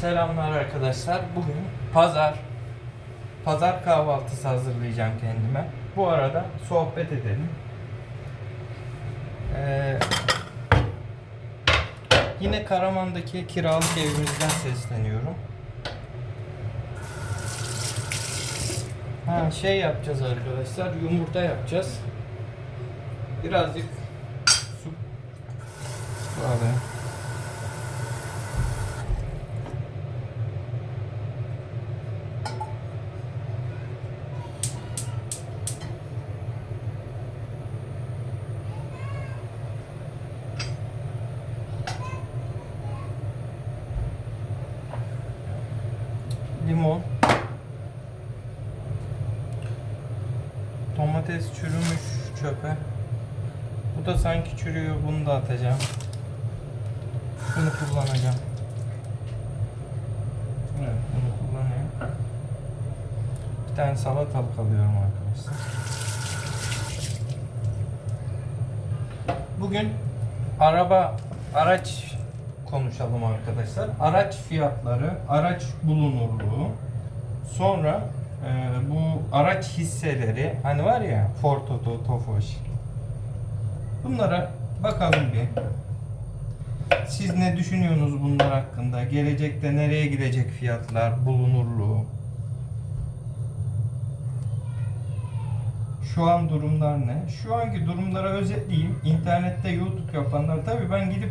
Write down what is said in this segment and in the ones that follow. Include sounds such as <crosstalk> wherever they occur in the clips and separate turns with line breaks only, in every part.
Selamlar arkadaşlar. Bugün pazar pazar kahvaltısı hazırlayacağım kendime. Bu arada sohbet edelim. Ee, yine Karaman'daki kiralık evimizden sesleniyorum. Ha, şey yapacağız arkadaşlar. Yumurta yapacağız. Birazcık su Böyle. Domates çürümüş çöpe. Bu da sanki çürüyor. Bunu da atacağım. Şunu kullanacağım. Evet, bunu kullanıyorum. Bir tane salatalık alıyorum arkadaşlar. Bugün araba, araç konuşalım arkadaşlar. Araç fiyatları, araç bulunurluğu, sonra e, bu araç hisseleri, hani var ya Ford Toto, Tofaş. Bunlara bakalım bir. Siz ne düşünüyorsunuz bunlar hakkında? Gelecekte nereye gidecek fiyatlar, bulunurluğu? Şu an durumlar ne? Şu anki durumları özetleyeyim. İnternette YouTube yapanlar tabii ben gidip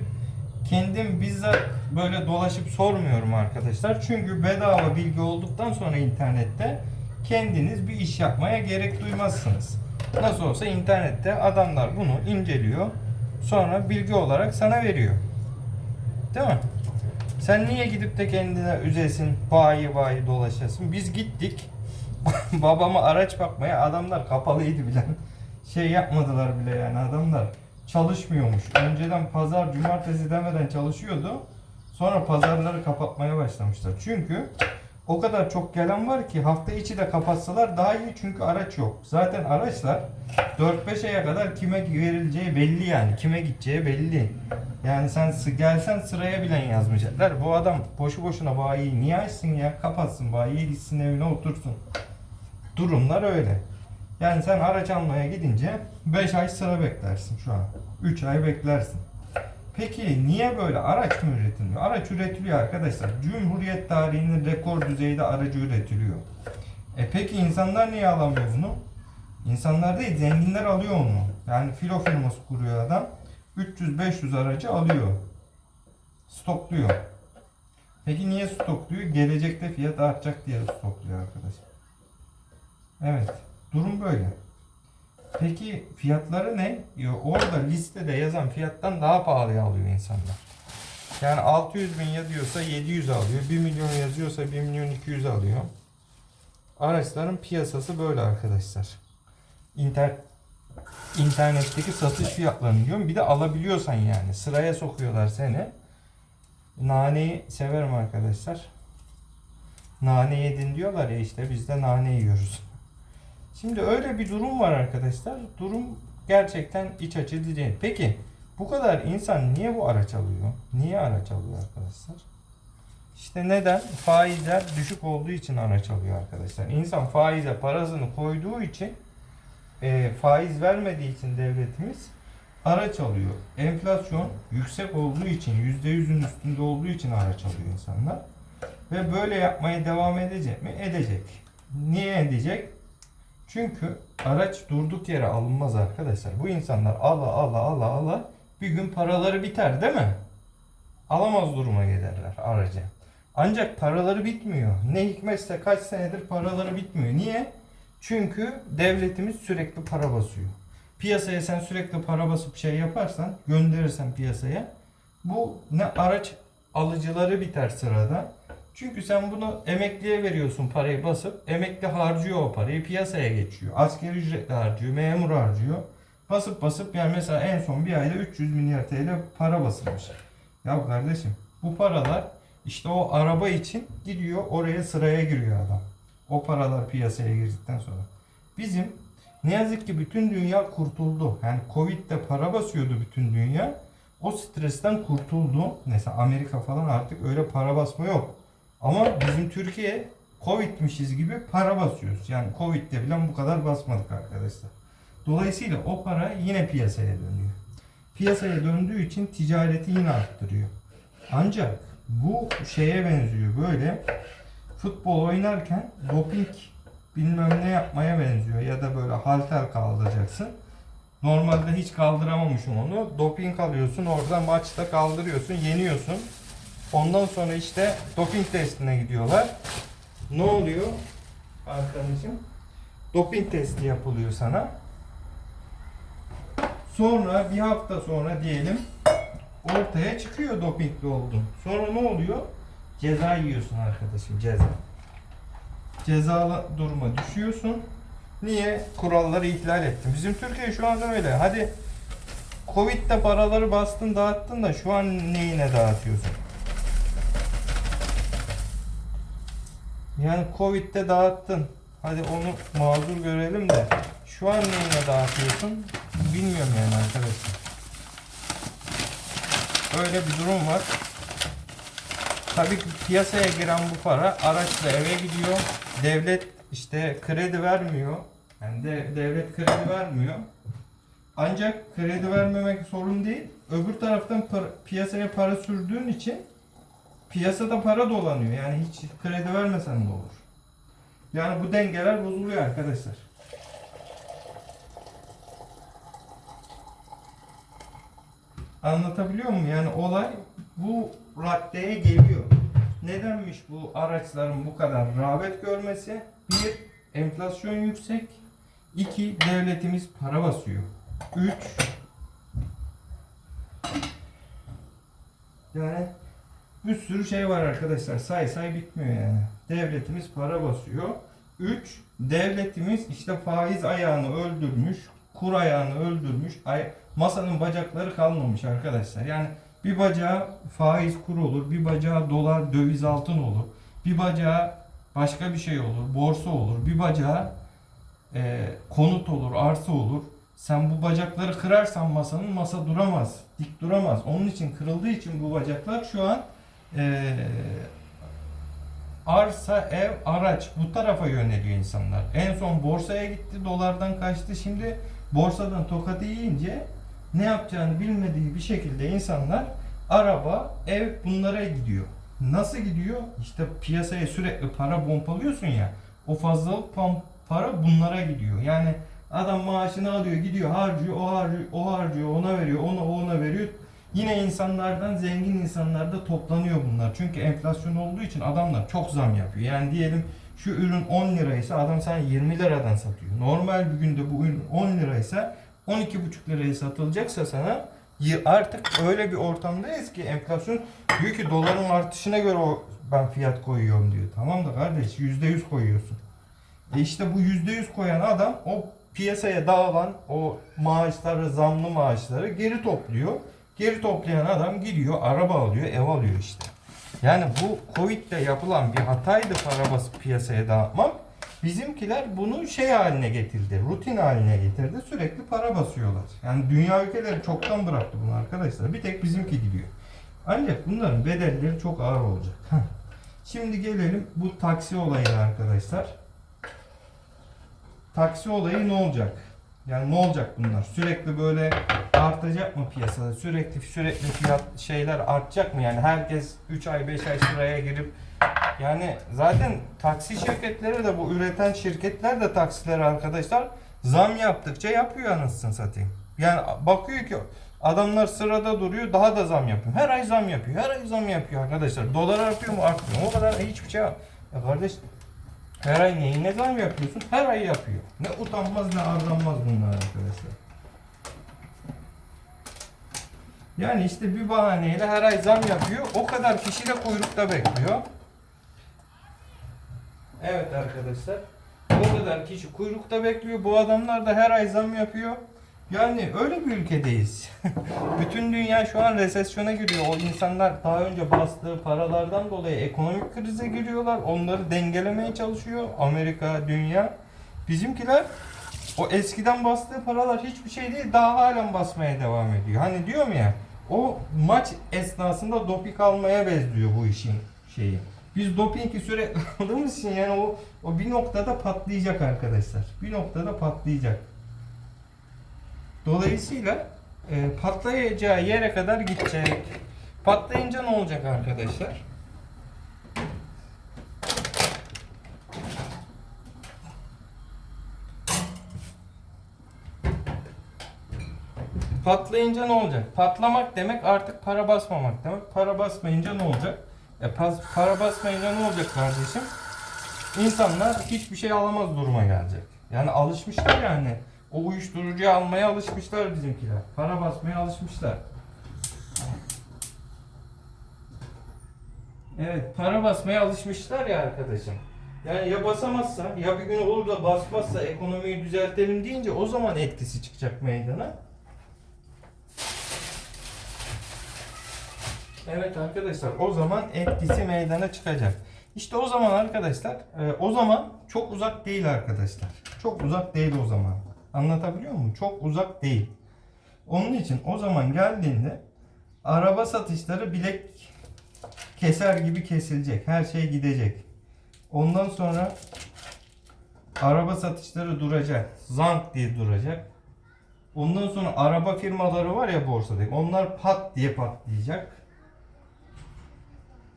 kendim bizzat böyle dolaşıp sormuyorum arkadaşlar. Çünkü bedava bilgi olduktan sonra internette kendiniz bir iş yapmaya gerek duymazsınız. Nasıl olsa internette adamlar bunu inceliyor. Sonra bilgi olarak sana veriyor. Değil mi? Sen niye gidip de kendine üzesin, bayi bayi dolaşasın? Biz gittik. <laughs> Babama araç bakmaya adamlar kapalıydı bile. Şey yapmadılar bile yani adamlar çalışmıyormuş. Önceden pazar, cumartesi demeden çalışıyordu. Sonra pazarları kapatmaya başlamışlar. Çünkü o kadar çok gelen var ki hafta içi de kapatsalar daha iyi çünkü araç yok. Zaten araçlar 4-5 aya kadar kime verileceği belli yani. Kime gideceği belli. Yani sen gelsen sıraya bilen yazmayacaklar. Bu adam boşu boşuna bayiyi niye açsın ya? Kapatsın bayiyi gitsin evine otursun. Durumlar öyle. Yani sen araç almaya gidince 5 ay sıra beklersin şu an. 3 ay beklersin. Peki niye böyle araç mı üretilmiyor? Araç üretiliyor arkadaşlar. Cumhuriyet tarihinin rekor düzeyde aracı üretiliyor. E peki insanlar niye alamıyor bunu? İnsanlar değil zenginler alıyor onu. Yani filo firması kuruyor adam. 300-500 aracı alıyor. Stokluyor. Peki niye stokluyor? Gelecekte fiyat artacak diye stokluyor arkadaşlar. Evet. Durum böyle. Peki fiyatları ne? Orada listede yazan fiyattan daha pahalıya alıyor insanlar. Yani 600 bin yazıyorsa 700 alıyor. 1 milyon yazıyorsa 1 milyon 200 alıyor. Araçların piyasası böyle arkadaşlar. İnter internetteki satış fiyatlarını diyorum. Bir de alabiliyorsan yani. Sıraya sokuyorlar seni. Naneyi severim arkadaşlar. Nane yedin diyorlar ya işte biz de nane yiyoruz. Şimdi öyle bir durum var arkadaşlar. Durum gerçekten iç açıcı değil. Peki bu kadar insan niye bu araç alıyor? Niye araç alıyor arkadaşlar? İşte neden? Faizler düşük olduğu için araç alıyor arkadaşlar. İnsan faize parasını koyduğu için e, faiz vermediği için devletimiz araç alıyor. Enflasyon yüksek olduğu için %100'ün üstünde olduğu için araç alıyor insanlar. Ve böyle yapmaya devam edecek mi? Edecek. Niye edecek? Çünkü araç durduk yere alınmaz arkadaşlar. Bu insanlar ala ala ala ala bir gün paraları biter değil mi? Alamaz duruma gelirler aracı. Ancak paraları bitmiyor. Ne hikmetse kaç senedir paraları bitmiyor. Niye? Çünkü devletimiz sürekli para basıyor. Piyasaya sen sürekli para basıp şey yaparsan, gönderirsen piyasaya bu ne araç alıcıları biter sırada. Çünkü sen bunu emekliye veriyorsun parayı basıp emekli harcıyor o parayı piyasaya geçiyor. Askeri ücretle harcıyor, memur harcıyor. Basıp basıp yani mesela en son bir ayda 300 milyar TL para basılmış. Ya kardeşim bu paralar işte o araba için gidiyor oraya sıraya giriyor adam. O paralar piyasaya girdikten sonra. Bizim ne yazık ki bütün dünya kurtuldu. Yani Covid'de para basıyordu bütün dünya. O stresten kurtuldu. Mesela Amerika falan artık öyle para basma yok. Ama bizim Türkiye Covid'mişiz gibi para basıyoruz. Yani Covid'de bile bu kadar basmadık arkadaşlar. Dolayısıyla o para yine piyasaya dönüyor. Piyasaya döndüğü için ticareti yine arttırıyor. Ancak bu şeye benziyor böyle futbol oynarken doping bilmem ne yapmaya benziyor ya da böyle halter kaldıracaksın. Normalde hiç kaldıramamışım onu. Doping alıyorsun orada maçta kaldırıyorsun yeniyorsun. Ondan sonra işte doping testine gidiyorlar. Ne oluyor arkadaşım? Doping testi yapılıyor sana. Sonra bir hafta sonra diyelim ortaya çıkıyor dopingli oldun. Sonra ne oluyor? Ceza yiyorsun arkadaşım ceza. Cezalı duruma düşüyorsun. Niye? Kuralları ihlal ettin. Bizim Türkiye şu anda öyle. Hadi Covid'de paraları bastın dağıttın da şu an neyine dağıtıyorsun? Yani Covid'de dağıttın. Hadi onu mazur görelim de şu an neyine dağıtıyorsun? Bilmiyorum yani arkadaşlar. Öyle bir durum var. Tabii piyasaya giren bu para araçla eve gidiyor. Devlet işte kredi vermiyor. Yani de, devlet kredi vermiyor. Ancak kredi vermemek sorun değil. Öbür taraftan piyasaya para sürdüğün için piyasada para dolanıyor. Yani hiç kredi vermesen de olur. Yani bu dengeler bozuluyor arkadaşlar. Anlatabiliyor muyum? Yani olay bu raddeye geliyor. Nedenmiş bu araçların bu kadar rağbet görmesi? Bir, enflasyon yüksek. İki, devletimiz para basıyor. Üç, yani bir sürü şey var arkadaşlar. Say say bitmiyor yani. Devletimiz para basıyor. 3. Devletimiz işte faiz ayağını öldürmüş, kur ayağını öldürmüş. Ay, masanın bacakları kalmamış arkadaşlar. Yani bir bacağı faiz kur olur, bir bacağı dolar, döviz altın olur. Bir bacağı başka bir şey olur, borsa olur. Bir bacağı e, konut olur, arsa olur. Sen bu bacakları kırarsan masanın masa duramaz, dik duramaz. Onun için kırıldığı için bu bacaklar şu an e, arsa, ev, araç bu tarafa yöneliyor insanlar. En son borsaya gitti, dolardan kaçtı. Şimdi borsadan tokatı yiyince ne yapacağını bilmediği bir şekilde insanlar araba, ev bunlara gidiyor. Nasıl gidiyor? İşte piyasaya sürekli para pompalıyorsun ya. O fazlalık pom- para bunlara gidiyor. Yani adam maaşını alıyor, gidiyor, harcıyor, o harcıyor, o harcıyor, ona veriyor, ona ona veriyor. Yine insanlardan zengin insanlarda toplanıyor bunlar. Çünkü enflasyon olduğu için adamlar çok zam yapıyor. Yani diyelim şu ürün 10 liraysa adam sana 20 liradan satıyor. Normal bir günde bu ürün 10 liraysa 12,5 liraya satılacaksa sana artık öyle bir ortamdayız ki enflasyon diyor ki doların artışına göre o ben fiyat koyuyorum diyor. Tamam da kardeş %100 koyuyorsun. E işte bu %100 koyan adam o piyasaya dağılan o maaşları, zamlı maaşları geri topluyor. Geri toplayan adam gidiyor, araba alıyor, ev alıyor işte. Yani bu Covid'de yapılan bir hataydı para basıp piyasaya dağıtmak. Bizimkiler bunu şey haline getirdi, rutin haline getirdi. Sürekli para basıyorlar. Yani dünya ülkeleri çoktan bıraktı bunu arkadaşlar. Bir tek bizimki gidiyor. Ancak bunların bedelleri çok ağır olacak. Şimdi gelelim bu taksi olayına arkadaşlar. Taksi olayı ne olacak? Yani ne olacak bunlar? Sürekli böyle artacak mı piyasada? Sürekli sürekli fiyat şeyler artacak mı? Yani herkes 3 ay 5 ay sıraya girip yani zaten taksi şirketleri de bu üreten şirketler de taksileri arkadaşlar zam yaptıkça yapıyor anasını satayım. Yani bakıyor ki adamlar sırada duruyor daha da zam yapıyor. Her ay zam yapıyor. Her ay zam yapıyor arkadaşlar. Dolar artıyor mu? Artmıyor. O kadar hiçbir şey. Ya kardeş her ay neyine zam yapıyorsun? Her ay yapıyor. Ne utanmaz ne arlanmaz bunlar arkadaşlar. Yani işte bir bahaneyle her ay zam yapıyor. O kadar kişi de kuyrukta bekliyor. Evet arkadaşlar. O kadar kişi kuyrukta bekliyor. Bu adamlar da her ay zam yapıyor. Yani öyle bir ülkedeyiz. <laughs> Bütün dünya şu an resesyona giriyor. O insanlar daha önce bastığı paralardan dolayı ekonomik krize giriyorlar. Onları dengelemeye çalışıyor Amerika, dünya. Bizimkiler o eskiden bastığı paralar hiçbir şey değil. Daha halen basmaya devam ediyor. Hani diyorum ya o maç esnasında doping almaya benziyor bu işin şeyi. Biz dopingi sürekli <laughs> aldığımız için yani o, o bir noktada patlayacak arkadaşlar. Bir noktada patlayacak. Dolayısıyla e, patlayacağı yere kadar gidecek. Patlayınca ne olacak arkadaşlar? Patlayınca ne olacak? Patlamak demek artık para basmamak demek. Para basmayınca ne olacak? E, pas- para basmayınca ne olacak kardeşim? İnsanlar hiçbir şey alamaz duruma gelecek. Yani alışmışlar yani. O uyuşturucuyu almaya alışmışlar bizimkiler. Para basmaya alışmışlar. Evet, para basmaya alışmışlar ya arkadaşım. Yani ya basamazsa, ya bir gün olur da basmazsa ekonomiyi düzeltelim deyince o zaman etkisi çıkacak meydana. Evet arkadaşlar o zaman etkisi meydana çıkacak. İşte o zaman arkadaşlar e, o zaman çok uzak değil arkadaşlar. Çok uzak değil o zaman. Anlatabiliyor muyum? Çok uzak değil. Onun için o zaman geldiğinde araba satışları bilek keser gibi kesilecek. Her şey gidecek. Ondan sonra araba satışları duracak. Zank diye duracak. Ondan sonra araba firmaları var ya borsadaki. Onlar pat diye patlayacak.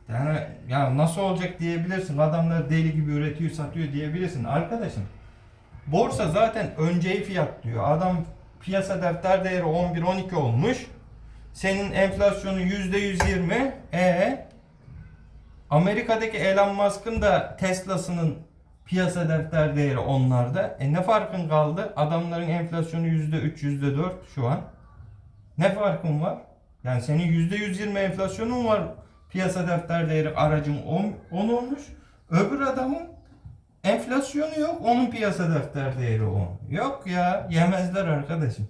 Yani ya nasıl olacak diyebilirsin. Adamlar deli gibi üretiyor, satıyor diyebilirsin. Arkadaşım borsa zaten önceyi fiyatlıyor. Adam piyasa defter değeri 11-12 olmuş. Senin enflasyonun %120. E Amerika'daki Elon Musk'ın da Tesla'sının piyasa defter değeri onlarda. E ne farkın kaldı? Adamların enflasyonu %3, %4 şu an. Ne farkın var? Yani senin %120 enflasyonun var. Piyasa defter değeri aracın 10, 10 olmuş. Öbür adamın enflasyonu yok. Onun piyasa defter değeri 10. Yok ya yemezler arkadaşım.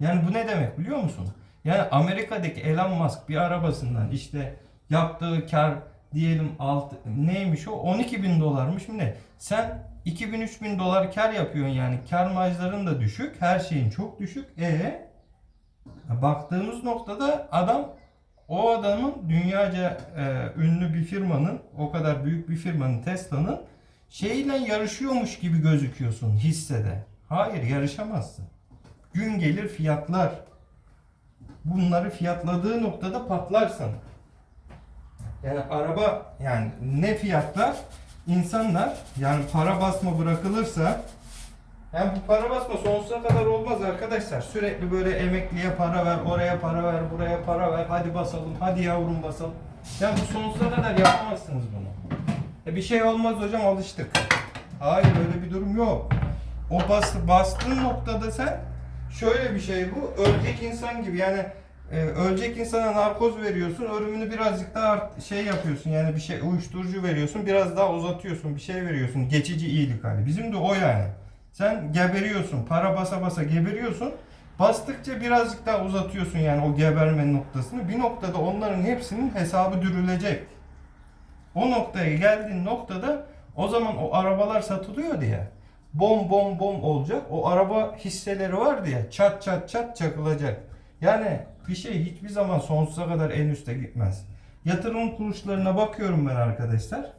Yani bu ne demek biliyor musun? Yani Amerika'daki Elon Musk bir arabasından işte yaptığı kar diyelim alt neymiş o 12 bin dolarmış mı ne? Sen 2000-3000 dolar kar yapıyorsun yani kar marjların da düşük her şeyin çok düşük. E baktığımız noktada adam o adamın dünyaca e, ünlü bir firmanın o kadar büyük bir firmanın Tesla'nın şeyle yarışıyormuş gibi gözüküyorsun hissede. Hayır yarışamazsın. Gün gelir fiyatlar. Bunları fiyatladığı noktada patlarsın. Yani araba yani ne fiyatlar insanlar yani para basma bırakılırsa yani bu para basma sonsuza kadar olmaz arkadaşlar. Sürekli böyle emekliye para ver, oraya para ver, buraya para ver. Hadi basalım, hadi yavrum basalım. Yani bu sonsuza kadar yapamazsınız bunu. E bir şey olmaz hocam alıştık. Hayır öyle bir durum yok. O bas, bastığın noktada sen şöyle bir şey bu. Ölecek insan gibi yani e, ölecek insana narkoz veriyorsun. Ölümünü birazcık daha şey yapıyorsun. Yani bir şey uyuşturucu veriyorsun. Biraz daha uzatıyorsun. Bir şey veriyorsun. Geçici iyilik hali. Bizim de o yani. Sen geberiyorsun. Para basa basa geberiyorsun. Bastıkça birazcık daha uzatıyorsun yani o geberme noktasını. Bir noktada onların hepsinin hesabı dürülecek. O noktaya geldiğin noktada o zaman o arabalar satılıyor diye bom bom bom olacak. O araba hisseleri var diye çat çat çat çakılacak. Yani bir şey hiçbir zaman sonsuza kadar en üste gitmez. Yatırım kuruluşlarına bakıyorum ben arkadaşlar.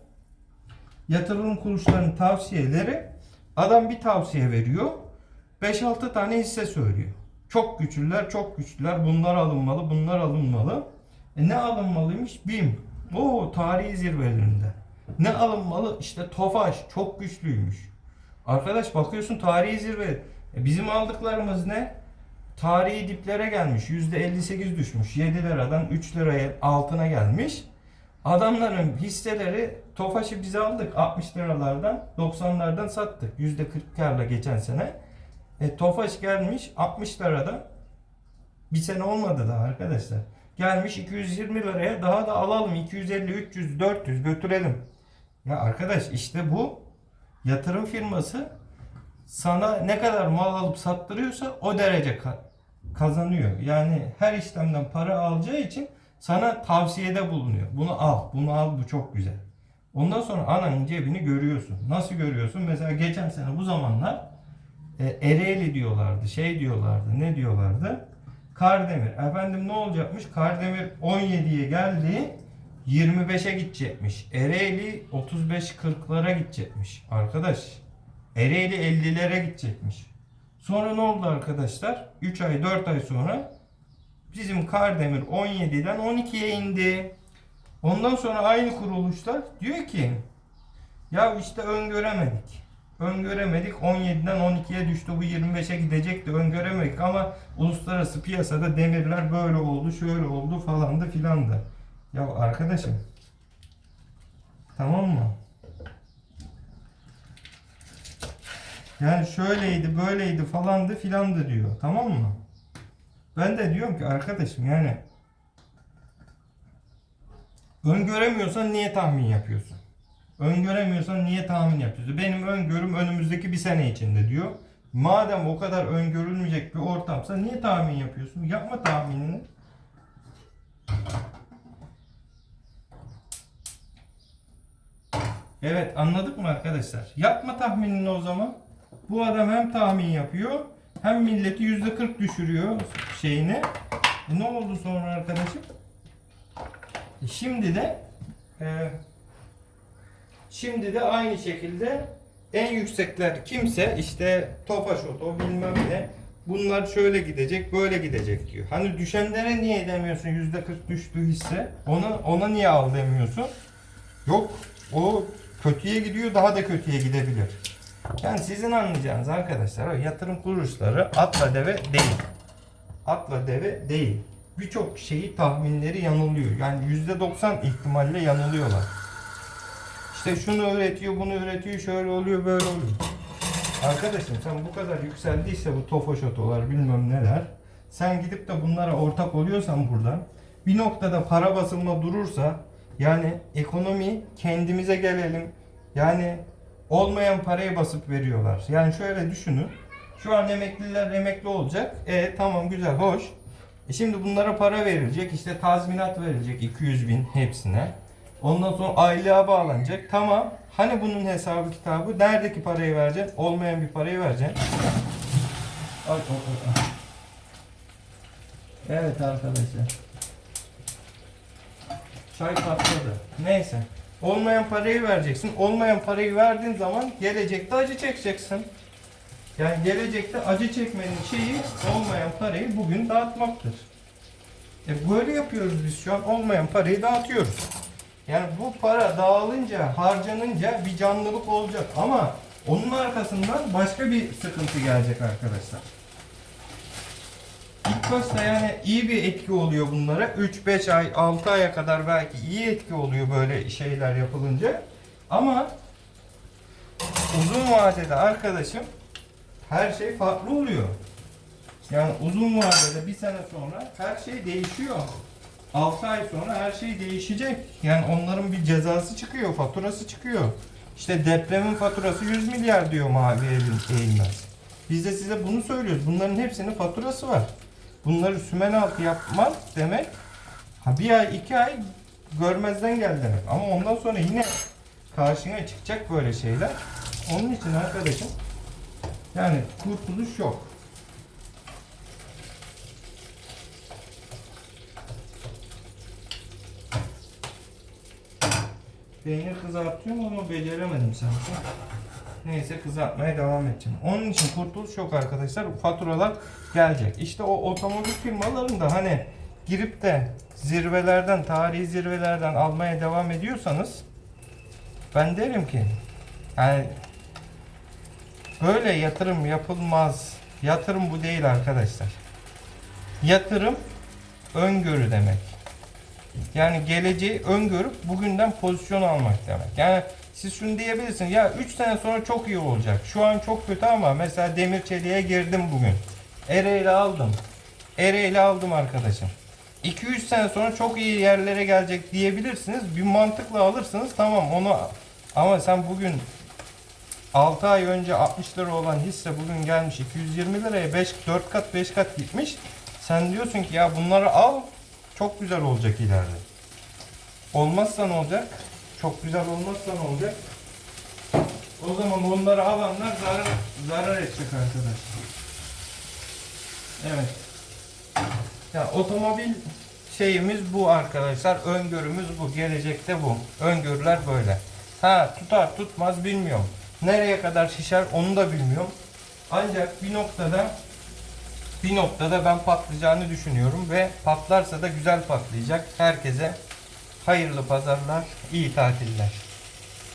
Yatırım kuruluşlarının tavsiyeleri adam bir tavsiye veriyor. 5-6 tane hisse söylüyor. Çok güçlüler, çok güçlüler. Bunlar alınmalı, bunlar alınmalı. E ne alınmalıymış? BİM. O tarihi zirvelerinde. Ne alınmalı? İşte Tofaş çok güçlüymüş. Arkadaş bakıyorsun tarihi zirve. E bizim aldıklarımız ne? Tarihi diplere gelmiş. %58 düşmüş. 7 liradan 3 liraya altına gelmiş. Adamların hisseleri Tofaş'ı biz aldık 60 liralardan 90'lardan sattık. %40 karla geçen sene. E, Tofaş gelmiş 60 liradan bir sene olmadı daha arkadaşlar. Gelmiş 220 liraya daha da alalım 250, 300, 400 götürelim. Ya arkadaş işte bu yatırım firması sana ne kadar mal alıp sattırıyorsa o derece ka- kazanıyor. Yani her işlemden para alacağı için sana tavsiyede bulunuyor. Bunu al, bunu al, bu çok güzel. Ondan sonra ananın cebini görüyorsun. Nasıl görüyorsun? Mesela geçen sene bu zamanlar e, Ereğli diyorlardı, şey diyorlardı, ne diyorlardı? Kardemir. Efendim ne olacakmış? Kardemir 17'ye geldi. 25'e gidecekmiş. Ereğli 35-40'lara gidecekmiş. Arkadaş Ereğli 50'lere gidecekmiş. Sonra ne oldu arkadaşlar? 3 ay 4 ay sonra bizim Kardemir 17'den 12'ye indi. Ondan sonra aynı kuruluşlar diyor ki ya işte öngöremedik. Öngöremedik 17'den 12'ye düştü bu 25'e gidecekti öngöremedik ama uluslararası piyasada demirler böyle oldu şöyle oldu falandı filandı. Ya arkadaşım tamam mı? Yani şöyleydi böyleydi falandı filandı diyor tamam mı? Ben de diyorum ki arkadaşım yani öngöremiyorsan niye tahmin yapıyorsun? Öngöremiyorsan niye tahmin yapıyorsun? Benim öngörüm önümüzdeki bir sene içinde diyor. Madem o kadar öngörülmeyecek bir ortamsa niye tahmin yapıyorsun? Yapma tahminini. Evet anladık mı arkadaşlar? Yapma tahminini o zaman. Bu adam hem tahmin yapıyor hem milleti yüzde 40 düşürüyor şeyini. E ne oldu sonra arkadaşım? E Şimdi de e, şimdi de aynı şekilde en yüksekler kimse işte Tofaş Oto bilmem ne bunlar şöyle gidecek böyle gidecek diyor. Hani düşenlere niye demiyorsun yüzde 40 düştü hisse ona, ona niye al demiyorsun? Yok o kötüye gidiyor daha da kötüye gidebilir. Yani sizin anlayacağınız arkadaşlar yatırım kuruluşları atla deve değil. Atla deve değil. Birçok şeyi tahminleri yanılıyor. Yani %90 ihtimalle yanılıyorlar. İşte şunu üretiyor, bunu üretiyor, şöyle oluyor, böyle oluyor. Arkadaşım sen bu kadar yükseldiyse bu tofaş otolar bilmem neler. Sen gidip de bunlara ortak oluyorsan buradan bir noktada para basılma durursa yani ekonomi kendimize gelelim. Yani olmayan parayı basıp veriyorlar. Yani şöyle düşünün. Şu an emekliler emekli olacak. E tamam güzel hoş. E şimdi bunlara para verilecek. işte tazminat verilecek 200 bin hepsine. Ondan sonra aylığa bağlanacak. Tamam. Hani bunun hesabı kitabı? Neredeki parayı vereceksin? Olmayan bir parayı vereceksin. Ay, ay, ay. Evet arkadaşlar. Çay patladı. Neyse. Olmayan parayı vereceksin. Olmayan parayı verdiğin zaman gelecekte acı çekeceksin. Yani gelecekte acı çekmenin şeyi olmayan parayı bugün dağıtmaktır. E böyle yapıyoruz biz şu an. Olmayan parayı dağıtıyoruz. Yani bu para dağılınca, harcanınca bir canlılık olacak ama onun arkasından başka bir sıkıntı gelecek arkadaşlar. İlk başta yani iyi bir etki oluyor bunlara. 3-5 ay, 6 aya kadar belki iyi etki oluyor böyle şeyler yapılınca. Ama uzun vadede arkadaşım her şey farklı oluyor. Yani uzun vadede bir sene sonra her şey değişiyor. 6 ay sonra her şey değişecek. Yani onların bir cezası çıkıyor, faturası çıkıyor. İşte depremin faturası 100 milyar diyor Mavi Eğil- Eğilmez. Biz de size bunu söylüyoruz. Bunların hepsinin faturası var. Bunları sümen altı yapmak demek ha bir ay iki ay görmezden gel demek. Ama ondan sonra yine karşına çıkacak böyle şeyler. Onun için arkadaşım yani kurtuluş yok. Peynir kızartıyorum ama beceremedim sanki. Neyse kızartmaya devam edeceğim. Onun için kurtuluş yok arkadaşlar. Faturalar gelecek. İşte o otomobil firmalarında hani girip de zirvelerden, tarihi zirvelerden almaya devam ediyorsanız ben derim ki yani böyle yatırım yapılmaz. Yatırım bu değil arkadaşlar. Yatırım öngörü demek. Yani geleceği öngörüp bugünden pozisyon almak demek. Yani siz şunu diyebilirsiniz. Ya 3 sene sonra çok iyi olacak. Şu an çok kötü ama mesela demir çeliğe girdim bugün. Ereğli aldım. Ereğli aldım arkadaşım. 2-3 sene sonra çok iyi yerlere gelecek diyebilirsiniz. Bir mantıkla alırsınız tamam onu ama sen bugün 6 ay önce 60 lira olan hisse bugün gelmiş 220 liraya 5 4 kat 5 kat gitmiş. Sen diyorsun ki ya bunları al çok güzel olacak ileride. Olmazsa ne olacak? Çok güzel olmazsa ne olacak? O zaman onları alanlar zarar, zarar edecek arkadaşlar. Evet. Ya otomobil şeyimiz bu arkadaşlar. Öngörümüz bu. Gelecekte bu. Öngörüler böyle. Ha tutar tutmaz bilmiyorum. Nereye kadar şişer onu da bilmiyorum. Ancak bir noktada bir noktada ben patlayacağını düşünüyorum ve patlarsa da güzel patlayacak. Herkese hayırlı pazarlar, iyi tatiller.